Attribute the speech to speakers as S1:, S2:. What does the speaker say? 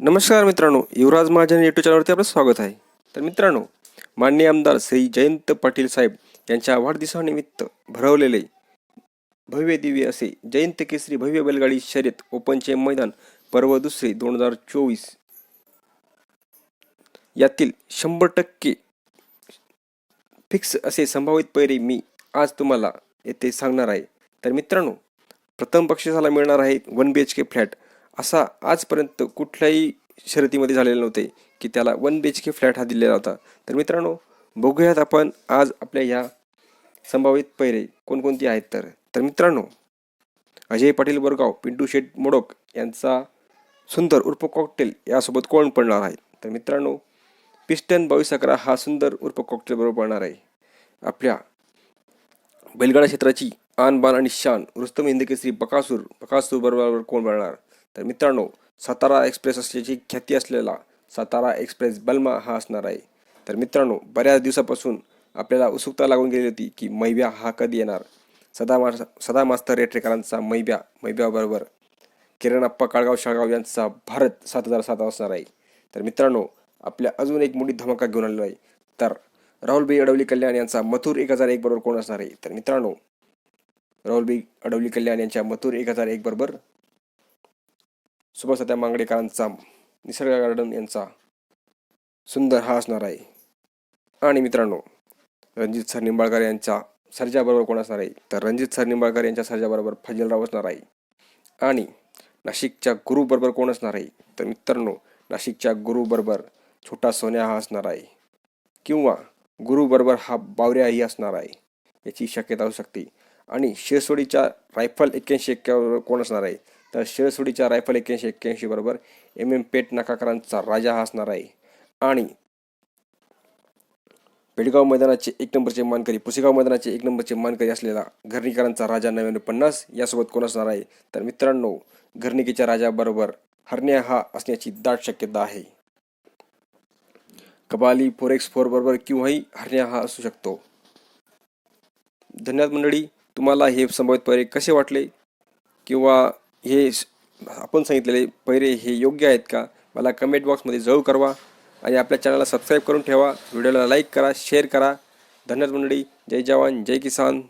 S1: नमस्कार मित्रांनो युवराज महाजन युट्यूब चॅनलवरती आपलं स्वागत आहे. तर मित्रांनो माननीय आमदार श्री जयंत पाटील साहेब यांच्या वाढदिवसानिमित्त भरवलेले भव्य दिव्य असे जयंत केसरी भव्य बैलगाडी शर्यत ओपनचे मैदान पर्व दुसरे दोन हजार चोवीस यातील शंभर टक्के फिक्स असे संभावित पैरे मी आज तुम्हाला येथे सांगणार आहे. तर मित्रांनो प्रथम बक्षिसाला मिळणार आहे one B H K flat असा आजपर्यंत कुठल्याही शर्यतीमध्ये झालेले नव्हते की त्याला one B H K flat हा दिलेला होता. तर मित्रांनो बघूयात आपण आज आपल्या ह्या संभावित पैरे कोणकोणती आहेत तर. तर मित्रांनो अजय पाटील बोरगाव पिंटू शेठ मोडक यांचा सुंदर उर्फ कॉकटेल यासोबत कोण पडणार आहे? तर मित्रांनो पिस्टन बावीस अकरा हा सुंदर उर्फ कॉकटेल बरोबर पडणार आहे. आपल्या बैलगाडा क्षेत्राची आन बान आणि शान रुस्तम हिंदकेसरी बकासूर बकासूर बरोबर कोण बनणार तर मित्रांनो सातारा एक्सप्रेस असल्याची ख्याती असलेला सातारा एक्सप्रेस बल्मा हा असणार आहे. तर मित्रांनो बऱ्याच दिवसापासून आपल्याला उत्सुकता लागून गेली होती की मैब्या हा कधी येणार? सदा मा सदा मास्तर रेटरेकरांचा मैब्या मैब्याबरोबर किरणाप्पा काळगाव शाळगाव यांचा भारत सात हजार सात असणार आहे. तर मित्रांनो आपल्या अजून एक मोठी धमाका घेऊन आलेलो आहे. तर राहुलभाई अडवली कल्याण यांचा मथुर एक हजार एक बरोबर कोण असणार आहे? तर मित्रांनो राहुलभाई अडवली कल्याण यांच्या मथुर एक हजार एक बरोबर सुभाषत्या मांगडेकरांचा निसर्ग गार्डन यांचा सुंदर हा असणार आहे. आणि मित्रांनो रणजित सर निंबाळकर यांच्या सर्जाबरोबर कोण असणार आहे? तर रणजित सर निंबाळकर यांच्या सर्जाबरोबर फजलराव असणार आहे. आणि नाशिकच्या गुरुबरोबर कोण असणार आहे? तर मित्रांनो नाशिकच्या गुरुबरोबर छोटा सोन्या हा असणार आहे. किंवा गुरुबरोबर हा बावऱ्याही असणार आहे. याची शक्यता असू शकते. आणि शिरसोडीच्या रायफल एक्क्याऐंशी एक्क्यावर कोण असणार आहे? तर शिरसोडीच्या रायफल एक्क्याऐंशी एक्क्याऐंशी बरोबर. एम एम पेट नाकाकरांचा राजा हा असणार आहे. आणि पेडगाव मैदानाचे एक नंबरचे मानकरी पुसेगाव मैदानाचे एक नंबरचे मानकरी असलेला घरणीकरांचा राजा नव्याण्णव पन्नास यासोबत कोण असणार आहे? तर मित्रांनो घरणिकेच्या राजाबरोबर हरण्या हा असण्याची दाट शक्यता आहे. कबाली फोर एक्स फोर बरोबर किंवाही हरण्या हा असू शकतो. धन्यवाद मंडळी तुम्हाला हे संभावित पर्याय कसे वाटले? किंवा हे आपण सांगितलेले पैरे हे योग्य आहेत का? मला कमेंट बॉक्समध्ये जरूर करवा आणि आपल्या चॅनलला सबस्क्राईब करून ठेवा. व्हिडिओला लाईक करा शेअर करा. धन्यवाद मंडळी. जय जवान जय किसान.